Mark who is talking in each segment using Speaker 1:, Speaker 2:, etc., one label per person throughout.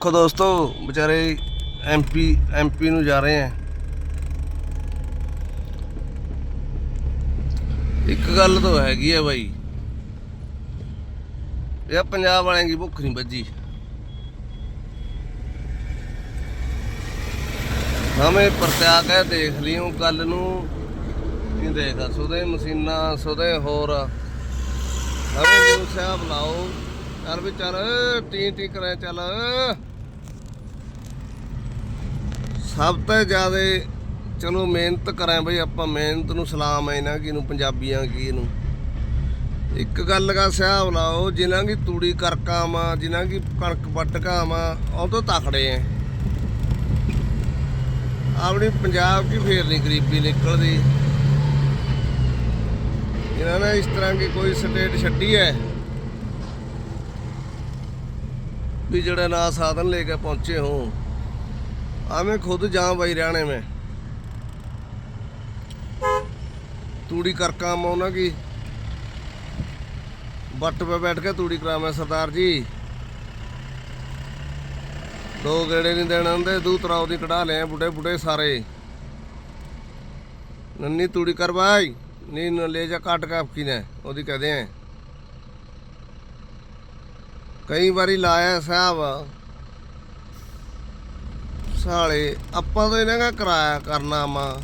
Speaker 1: ਦੇਖੋ ਦੋਸਤੋ, ਵਿਚਾਰੇ ਐਮਪੀ ਐਮਪੀ ਨੂੰ ਜਾ ਰਹੇ ਆ ਇੱਕ ਗੱਲ ਤਾਂ ਹੈਗੀ ਆ ਬਾਈ। ਇਹ ਪੰਜਾਬ ਵਾਲਿਆਂ ਦੀ ਭੁੱਖ ਨਹੀਂ ਵੱਜੀ। ਹਮੇ ਪ੍ਰਤਿਆ ਕੇ ਦੇਖ ਲਿਓ ਕੱਲ ਨੂੰ। ਨਹੀਂ ਦੇਖਦਾ ਸੁਦੇ ਮਸ਼ੀਨਾਂ ਸੁਦੇ ਹੋਰ। ਹਮੇ ਨੂੰ ਸਾਹਿਬ ਲਾਓ। ਚੱਲ ਵੀ ਚੱਲ ਟੀ ਟੀ ਕਰੇ ਚੱਲ। ਸਭ ਤੋਂ ਜ਼ਿਆਦਾ ਚਲੋ ਮਿਹਨਤ ਕਰਾਂ ਬਈ, ਆਪਾਂ ਮਿਹਨਤ ਨੂੰ ਸਲਾਮ ਹੈ ਨਾ ਕਿ ਨੂੰ, ਪੰਜਾਬੀਆਂ ਕੀ ਨੂੰ। ਇੱਕ ਗੱਲ ਦਾ ਹਿਸਾਬ ਲਾਓ ਜਿਨ੍ਹਾਂ ਦੀ ਤੂੜੀ ਕਰਕਾਂ ਮਾ ਜਿਨ੍ਹਾਂ ਦੀ ਕਣਕ ਪਟਕਾਂ ਮਾ ਉਹ ਤੋਂ ਤਖੜੇ ਐ। ਆਪਣੀ ਪੰਜਾਬ ਕੀ ਫੇਰ ਨਹੀਂ ਗਰੀਬੀ ਨਿਕਲਦੀ। ਇਹਨਾਂ ਨੇ ਇਸ ਤਰ੍ਹਾਂ ਦੀ ਕੋਈ ਸਟੇਟ ਛੱਡੀ ਹੈ ਵੀ ਜਿਹੜਾ ਨਾ ਸਾਧਨ ਲੈ ਕੇ ਪਹੁੰਚੇ ਹੋ ਆਵੇਂ ਖੁਦ ਜਾਂ ਬਾਈ ਰਹਿਣੇ ਮੈਂ। ਤੂੜੀ ਕਰ ਕੰਮ ਉਹਨਾਂ ਕੀ। ਬੱਟ 'ਤੇ ਬੈਠ ਕੇ ਤੂੜੀ ਕਰਾਵਾਂ ਸਰਦਾਰ ਜੀ। ਦੋ ਗੇੜੇ ਨਹੀਂ ਦੇਣ ਹੁੰਦੇ ਦੂ ਤਰਾਉ ਦੀ ਕਢਾ ਲਿਆ ਬੁੱਢੇ ਬੁੱਢੇ ਸਾਰੇ। ਨੰਨੀ ਤੂੜੀ ਕਰ ਭਾਈ ਨੀ ਨ ਲੈ ਜਾ ਕੱਟ ਕੇ ਆਪਕੀ ਨੇ, ਉਹਦੀ ਕਹਦੇ ਆ। ਕਈ ਵਾਰੀ ਲਾਇਆ ਸਾਹਿਬ ਸਾਲੇ ਆਪਾਂ ਤਾਂ ਇਹਨਾਂ ਦਾ ਕਿਰਾਇਆ ਕਰਨਾ ਮਾ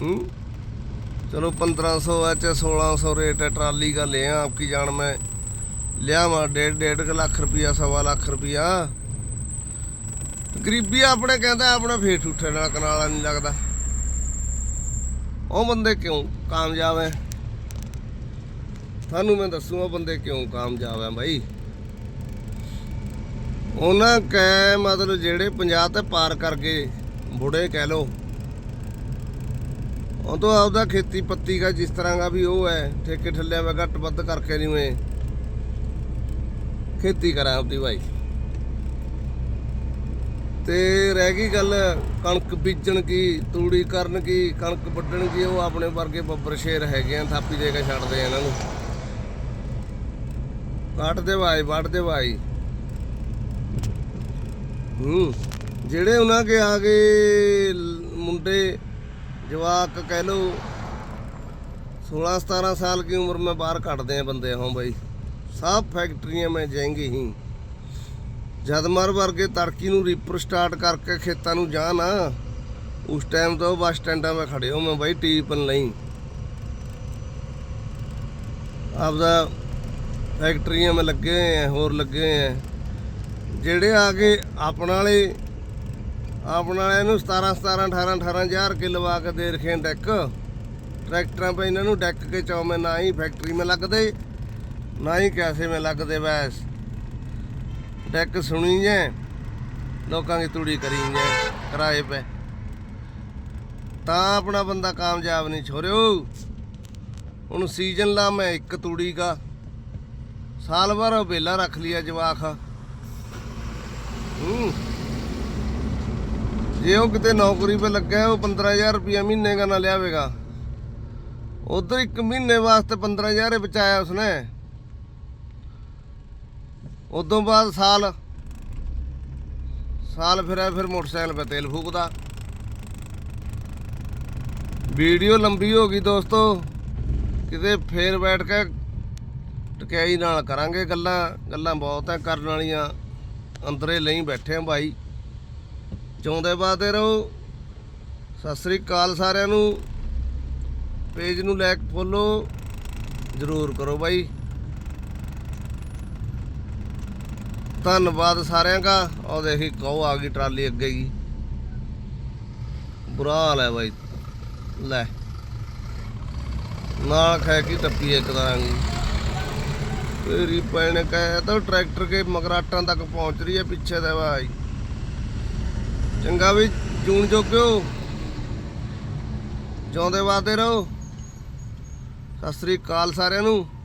Speaker 1: ਹੂੰ? ਚਲੋ 1500 ਐਚ 1600 ਰੇਟ ਹੈ ਟਰਾਲੀ ਦਾ ਲਿਆ ਆਪਕੀ ਜਾਨ ਮੈਂ। ਲਿਆ ਮਾ ਡੇਢ ਡੇਢ ਲੱਖ ਰੁਪਿਆ ਸਵਾ ਲੱਖ ਰੁਪਿਆ ਗਰੀਬੀ ਆਪਣੇ ਕਹਿੰਦਾ, ਆਪਣਾ ਫੇਰ ਠੂਠੇ ਨਾਲ ਕਨਾਲਾ ਨਹੀਂ ਲੱਗਦਾ। ਉਹ ਬੰਦੇ ਕਿਉਂ ਕਾਮਯਾਬ ਹੈ ਤੁਹਾਨੂੰ ਮੈਂ ਦੱਸੂ ਬੰਦੇ ਕਿਉਂ ਕਾਮਯਾਬ ਹੈ ਬਾਈ? ਉਹਨਾਂ ਕੈ ਮਤਲਬ ਜਿਹੜੇ 50 ਤੇ ਪਾਰ ਕਰ ਗਏ ਬੁੜੇ ਕਹਿ ਲੋ ਉਹ ਤੋਂ ਆਪਦਾ ਖੇਤੀ ਪੱਤੀ ਦਾ ਜਿਸ ਤਰ੍ਹਾਂ ਦਾ ਵੀ ਉਹ ਹੈ, ਠੇਕੇ ਠੱਲਿਆਂ ਵਾ ਘੱਟ ਵੱਧ ਕਰਕੇ ਨਹੀਂ ਮੈਂ ਖੇਤੀ ਕਰਾਂ ਆਪਦੀ ਭਾਈ। ਤੇ ਰਹਿ ਗਈ ਗੱਲ ਕਣਕ ਬੀਜਣ ਕੀ, ਤੂੜੀ ਕਰਨ ਕੀ, ਕਣਕ ਵੱਢਣ ਕੀ, ਉਹ ਆਪਣੇ ਵਰਗੇ ਬੱਬਰ ਸ਼ੇਰ ਹੈਗੇ ਆ, ਥਾਪੀ ਦੇ ਕੇ ਛੱਡਦੇ ਆ ਇਹਨਾਂ ਨੂੰ। ਕੱਟ ਦੇ ਭਾਈ, ਵੱਢ ਦੇ ਭਾਈ। ਜਿਹੜੇ ਉਹਨਾਂ ਕੇ ਆ ਗਏ ਮੁੰਡੇ, ਜਵਾਕ ਕਹਿ ਲੋ 16 17 ਸਾਲ ਦੀ ਉਮਰ ਮੈਂ ਬਾਹਰ ਕੱਢਦੇ ਆ ਬੰਦੇ ਹੋਂ ਬਾਈ। ਸਭ ਫੈਕਟਰੀਆਂ ਮੈਂ ਜਾਏਂਗੇ ਹੀ। ਜਦ ਮਰ ਵਰਗੇ ਤੜਕੀ ਨੂੰ ਰੀਪਰ ਸਟਾਰਟ ਕਰਕੇ ਖੇਤਾਂ ਨੂੰ ਜਾ ਨਾ, ਉਸ ਟਾਈਮ ਤੋਂ ਬੱਸ ਸਟੈਂਡਾਂ 'ਤੇ ਖੜੇ ਹੋ ਮੈਂ ਬਾਈ ਟੀਪਨ ਲਈ। ਆਪਦਾ ਫੈਕਟਰੀਆਂ ਮੈਂ ਲੱਗੇ ਹੋਏ ਆ, ਹੋਰ ਲੱਗੇ ਹੋਏ ਆ। ਜਿਹੜੇ ਆ ਕੇ ਆਪਣ ਵਾਲੇ, ਆਪਣ ਵਾਲਿਆਂ ਨੂੰ 17 17 18 18000 ਕੇ ਲਵਾ ਕੇ ਦੇ ਰਖੇ ਡੈਕ। ਟਰੈਕਟਰਾਂ 'ਤੇ ਇਹਨਾਂ ਨੂੰ ਡੈਕ ਕੇ ਚੌਵੇਂ ਨਾ ਹੀ ਫੈਕਟਰੀ 'ਮੈਂ ਲੱਗਦੇ, ਨਾ ਹੀ ਕੈਸੇ 'ਮੈਂ ਲੱਗਦੇ ਬੈਸ। ਡੈਕ ਸੁਣੀ ਜੇ ਲੋਕਾਂ ਦੀ ਤੂੜੀ ਕਰੀ ਜੇ ਕਿਰਾਏ ਪੇ ਤਾਂ ਆਪਣਾ ਬੰਦਾ ਕਾਮਯਾਬ ਨਹੀਂ ਛੋਰਿਓ। ਹੁਣ ਸੀਜ਼ਨ ਲਾ ਮੈਂ ਇੱਕ ਤੂੜੀ ਦਾ ਸਾਲ ਭਰ ਵੇਲਾ ਰੱਖ ਲਿਆ ਜਵਾਖ ਜੇ ਉਹ ਕਿਤੇ ਨੌਕਰੀ 'ਤੇ ਲੱਗਾ ਹੈ, ਉਹ 15000 ਰੁਪਇਆ ਮਹੀਨੇ ਦਾ ਨਾ ਲਿਆਵੇਗਾ। ਉਧਰ ਇੱਕ ਮਹੀਨੇ ਵਾਸਤੇ 15000 ਹੀ ਬਚਾਇਆ ਉਸਨੇ। ਉਦੋਂ ਬਾਅਦ ਸਾਲ ਸਾਲ ਫਿਰਿਆ ਫਿਰ ਮੋਟਰਸਾਈਕਲ 'ਤੇ ਤੇਲ ਫੂਕਦਾ। ਵੀਡੀਓ ਲੰਬੀ ਹੋ ਗਈ ਦੋਸਤੋ ਕਿਤੇ ਫੇਰ ਬੈਠ ਕੇ ਟਕਿਆਈ ਨਾਲ ਕਰਾਂਗੇ ਗੱਲਾਂ ਗੱਲਾਂ ਬਹੁਤ ਐ ਕਰਨ ਵਾਲੀਆਂ। ਅੰਦਰੇ ਲਈ ਬੈਠੇ ਆ ਭਾਈ ਚਾਹੁੰਦੇ ਬਾਦੇ ਰਹੋ। ਸਤਿ ਸ੍ਰੀ ਅਕਾਲ ਸਾਰਿਆਂ ਨੂੰ। ਪੇਜ ਨੂੰ ਲਾਈਕ ਫੋਲੋ ਜ਼ਰੂਰ ਕਰੋ ਬਾਈ। ਧੰਨਵਾਦ ਸਾਰਿਆਂ ਦਾ। ਉਹ ਦੇਖੀ ਕਹੋ ਆ ਗਈ ਟਰਾਲੀ ਅੱਗੇ ਗਈ ਬੁਰਾ ਹਾਲ ਹੈ ਬਾਈ। ਲੈ। ਨਾਲ ਖੈ ਕੀ ਟੱਪੀ ਇੱਕ ਤਰ੍ਹਾਂ ਦੀ। ਤੇਰੀ ਪੈਣ ਕਹੇ ਤਾਂ ਟਰੈਕਟਰ ਕੇ ਮਗਰਾਟਾਂ ਤੱਕ ਪਹੁੰਚ ਰਹੀ ਹੈ, ਪਿੱਛੇ ਦਾ ਭਾਈ ਚੰਗਾ ਵੀ ਜੂਨ ਜੋਗਿਓ। ਜਿਉਂਦੇ ਵਾਦੇ ਰਹੋ। ਸਤਿ ਸ੍ਰੀ ਅਕਾਲ ਸਾਰਿਆਂ ਨੂੰ।